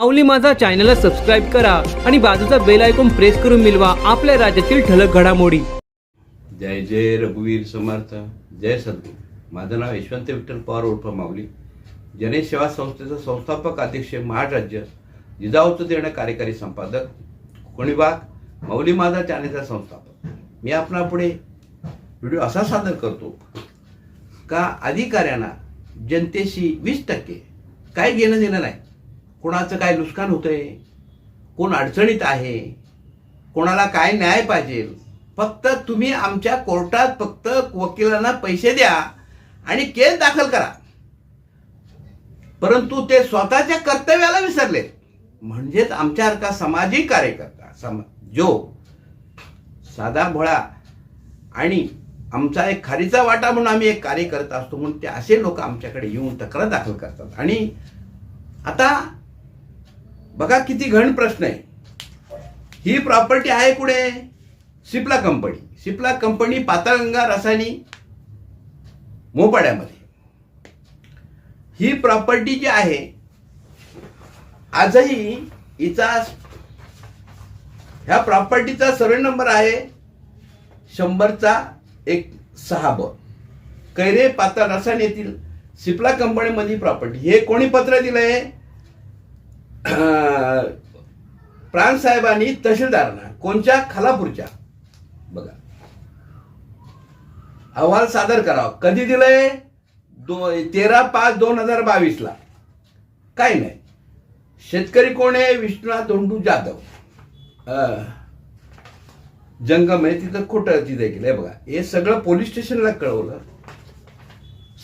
माऊली माझा चॅनलला सबस्क्राईब करा आणि बाजूचा बेल ऐकून प्रेस करून मिळवा आपल्या राज्यातील ठळक घडामोडी. जय जय रघुवीर समर्थ जय सद्गुरू. माझं नाव यशवंत विठ्ठल पवार उर्फ माऊली. जनेश सेवा संस्थेचा संस्थापक अध्यक्ष महाराज्य जिजाऊचं देणं कार्यकारी संपादक कोकणी विभाग माऊली माझा चॅनेलचा संस्थापक. मी आपणापुढे व्हिडिओ असा सादर करतो का अधिकाऱ्यांना जनतेशी वीस टक्के काय घेणं देणं नाही. कोणाचं काय नुकसान होतंय? कोण अडचणीत आहे? कोणाला काय न्याय पाहिजे? फक्त तुम्ही आमच्या कोर्टात फक्त वकिलांना पैसे द्या आणि केस दाखल करा. परंतु ते स्वतःच्या कर्तव्याला विसरले म्हणजेच आमच्यासारखा सामाजिक कार्यकर्ता सम जो साधा भोळा आणि आमचा एक खारीचा वाटा म्हणून आम्ही एक कार्य करत असतो म्हणून ते असे लोक आमच्याकडे येऊन तक्रार दाखल करतात. आणि आता बघा किती घण प्रश्न आहे. ही प्रॉपर्टी आहे कुठे? Cipla company Cipla company Patalganga Rasayani मोपाड्यामध्ये. ही प्रॉपर्टी जी आहे आजही हिचा ह्या प्रॉपर्टीचा सर्वे नंबर आहे शंभरचा एक सहा ब. कैरे पाताळ रसायन येथील सिप्ला कंपनीमध्ये प्रॉपर्टी हे कोणी पत्र दिलंय? आहे साहेबांनी तहसीलदारांना कोणच्या? खालापूरच्या. बघा. अहवाल सादर करावा. कधी दिलंय? दो तेरा पाच दोन हजार बावीस ला काय नाही. शेतकरी कोण आहे? विष्णुनाथ धोंडू जाधव. जंगम आहे. तिथं खोटं तिथे केलंय. बघा. हे सगळं पोलीस स्टेशनला कळवलं.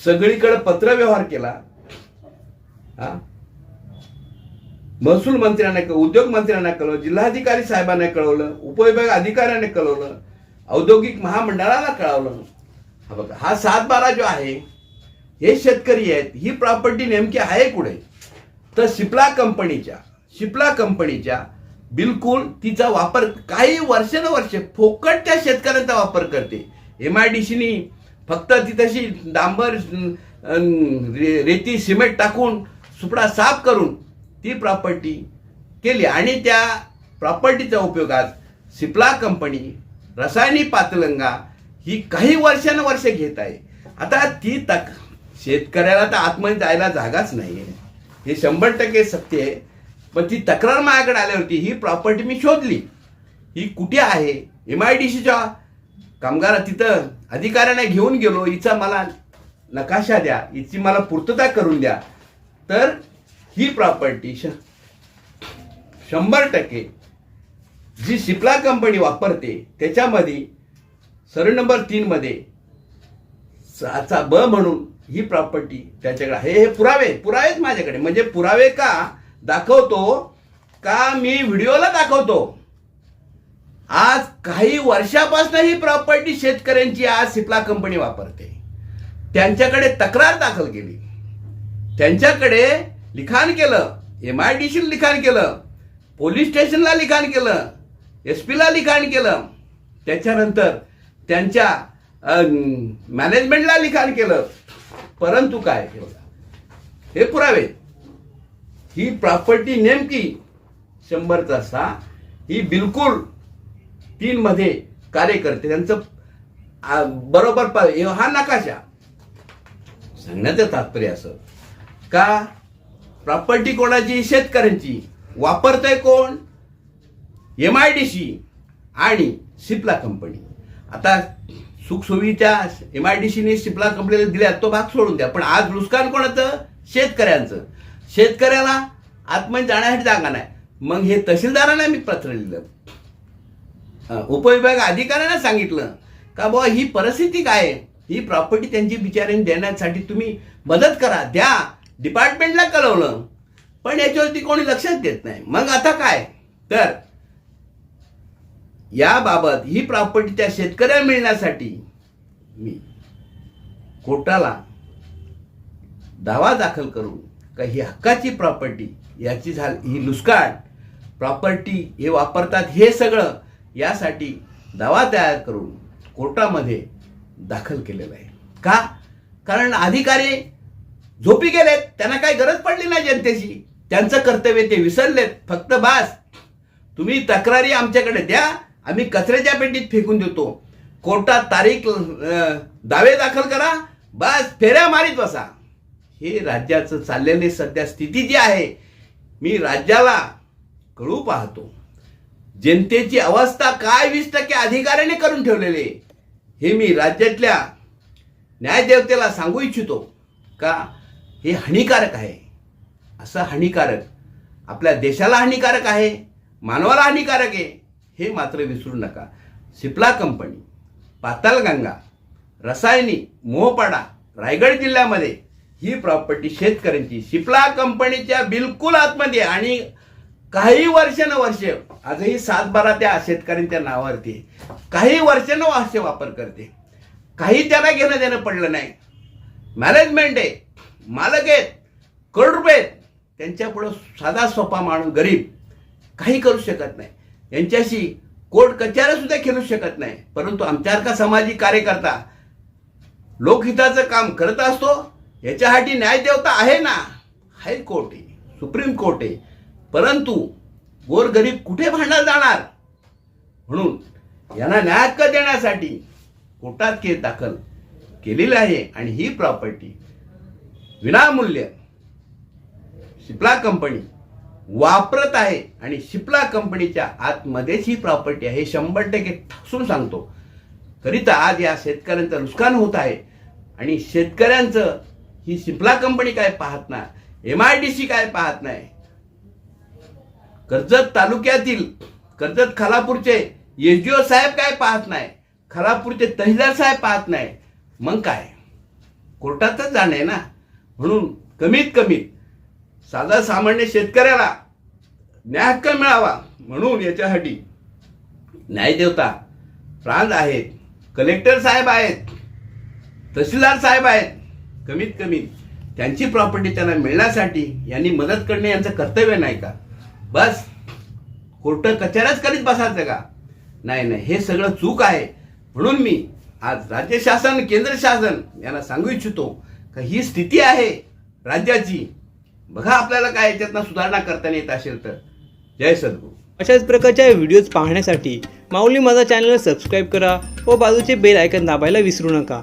सगळीकडे पत्रव्यवहार केला. हा? महसूल मंत्र्यांना कळ- उद्योग मंत्र्यांना कळवलं जिल्हाधिकारी साहेबांना कळवलं उपविभाग अधिकाऱ्यांना कळवलं औद्योगिक महामंडळाला कळवलं. हा बघा हा सात बारा जो आहे हे शेतकरी आहेत ही प्रॉपर्टी नेमकी आहे कुठे? तर शिपला कंपनीच्या शिपला कंपनीच्या बिलकुल तिचा वापर काही वर्षानुवर्षे फोकटच्या शेतकऱ्यांचा वापर करते. एम आय डी सीनी फक्त ती तशी डांबर रे- रेती सिमेंट टाकून सुपडा साफ करून ती प्रॉपर्टी केली. आणि त्या प्रॉपर्टीचा उपयोग आज सिप्ला कंपनी रसायनी पातलंगा ही काही वर्षानुवर्षे घेत आहे. आता ती तक शेतकऱ्याला तर आतमध्ये जायला जागाच नाही आहे हे शंभर टक्के सत्य आहे. पण ती तक्रार माझ्याकडे आल्यावरती ही प्रॉपर्टी मी शोधली. ही कुठे आहे? एम आय डी सीच्या कामगार तिथं अधिकाऱ्यांना घेऊन गेलो. हिचा मला नकाशा द्या. हिची मला पूर्तता करून द्या. तर ही प्रॉपर्टी श शंभर टक्के जी सिप्ला कंपनी वापरते त्याच्यामध्ये सरळ नंबर तीनमध्ये चा ब म्हणून ही प्रॉपर्टी त्याच्याकडे आहे. हे पुरावे पुरावेच माझ्याकडे. म्हणजे पुरावे का दाखवतो का मी व्हिडिओला दाखवतो? आज काही वर्षापासून ही प्रॉपर्टी शेतकऱ्यांची आज सिप्ला कंपनी वापरते. त्यांच्याकडे तक्रार दाखल केली. त्यांच्याकडे लिखाण केलं एम आय डी सीला लिखाण केलं पोलीस स्टेशनला लिखाण केलं एस पीला लिखाण केलं. त्याच्यानंतर त्यांच्या मॅनेजमेंटला लिखाण केलं. परंतु काय हे बघा. हे पुरावे. ही प्रॉपर्टी नेमकी शंभरचा सहा ही बिलकुल तीनमध्ये कार्य करते त्यांचं बरोबर हा नकाशा. सांगण्याचं तात्पर्य असं. का? प्रॉपर्टी कोणाची? शेतकऱ्यांची. वापरतोय कोण? एम आय डी सी आणि सिप्ला कंपनी. आता सुखसुविधा एम आय डी सीने सिप्ला कंपनीला दिल्या तो भाग सोडून द्या. पण आज नुकसान कोणाचं? शेतकऱ्यांचं. शेतकऱ्याला आतमध्ये जाण्यासाठी जागा नाही. मग हे तहसीलदारांना मी पत्र लिहिलं. उपविभाग अधिकाऱ्यांना सांगितलं का बुवा ही परिस्थिती काय ही प्रॉपर्टी त्यांची बिचाऱ्यांनी देण्यासाठी तुम्ही मदत करा द्या. डिपार्टमेंटला कळवलं पण याच्यावरती कोणी लक्षच देत नाही. मग आता काय? तर याबाबत ही प्रॉपर्टी त्या शेतकऱ्याला मिळण्यासाठी मी कोर्टाला दावा दाखल करून का ही हक्काची प्रॉपर्टी याची झाली ही नुसकान प्रॉपर्टी हे वापरतात हे सगळं यासाठी दावा तयार करून कोर्टामध्ये दाखल केलेला आहे. का? कारण अधिकारी झोपी गेलेत त्यांना काही गरज पडली नाही जनतेची. त्यांचं कर्तव्य ते विसरलेत. फक्त बास. तुम्ही तक्रारी आमच्याकडे द्या आम्ही कचऱ्याच्या पेटीत फेकून देतो. कोर्टात तारीख दावे दाखल करा बस फेऱ्या मारीत बसा. हे राज्याचं चाललेली सध्या स्थिती जी आहे मी राज्याला कळू पाहतो. जनतेची अवस्था काय वीस टक्के अधिकाऱ्याने करून ठेवलेले हे मी राज्यातल्या न्यायदेवतेला सांगू इच्छितो. का? हे हानिकारक आहे. असं हानिकारक आपल्या देशाला हानिकारक आहे मानवाला हानिकारक आहे हे मात्र विसरू नका. सिप्ला कंपनी पातालगंगा रसायनी मोहपाडा रायगड जिल्ह्यामध्ये ही प्रॉपर्टी शेतकऱ्यांची सिप्ला कंपनीच्या बिलकुल आतमध्ये आहे आणि काही वर्षानुवर्ष आजही सात बारा त्या शेतकऱ्यांच्या नावावरती काही काही वर्षानुवर्ष वापर करते. काही त्याला घेणं देणं पडलं नाही. मॅनेजमेंट आहे. मालक आहेत करोड रुपये आहेत त्यांच्यापुढं साधा सोपा माणूस गरीब काही करू शकत नाही. यांच्याशी कोर्ट कचऱ्या सुद्धा खेळू शकत नाही. परंतु आमच्यासारखा सामाजिक कार्यकर्ता लोकहिताचं काम करत असतो याच्यासाठी न्यायदेवता आहे ना? हायकोर्ट आहे सुप्रीम कोर्ट आहे. परंतु गोरगरीब कुठे भांडणार जाणार? म्हणून यांना न्याय हक्क देण्यासाठी कोर्टात केस दाखल केलेली आहे आणि ही प्रॉपर्टी विनामूल्य. शिप्ला कंपनी वापरत आहे आणि शिप्ला कंपनीच्या आतमध्येच ही प्रॉपर्टी आहे हे शंभर टक्के ठासून सांगतो. करिता आज या शेतकऱ्यांचं नुकसान होत आहे आणि शेतकऱ्यांचं ही शिप्ला कंपनी काय पाहत नाही एम आय डी सी काय पाहत नाही. कर्जत तालुक्यातील कर्जत खालापूरचे एस साहेब काय पाहत नाही खालापूरचे तहसीलदार साहेब पाहत नाही. मग काय? कोर्टातच जाणे ना. म्हणून कमीत कमी साधा सामान्य शेतकऱ्याला न्याय हक्क मिळावा म्हणून याच्यासाठी न्यायदेवता प्रांत आहेत कलेक्टर साहेब आहेत तहसीलदार साहेब आहेत कमीत कमी त्यांची प्रॉपर्टी त्यांना मिळण्यासाठी यांनी मदत करणे यांचं कर्तव्य नाही का? बस कोर्ट कचऱ्याच करीत बसायचं का? नाही नाही हे सगळं चूक आहे. म्हणून मी आज राज्य शासन केंद्र शासन यांना सांगू इच्छितो ही स्थिती आहे? राज्याची. बघा आपल्याला काय याच्यातनं सुधारणा करता येत असेल तर. जय सद्गुरू. अशाच प्रकारच्या व्हिडिओज पाहण्यासाठी माऊली माझा चॅनल सबस्क्राईब करा व बाजूचे बेल आयकन दाबायला विसरू नका.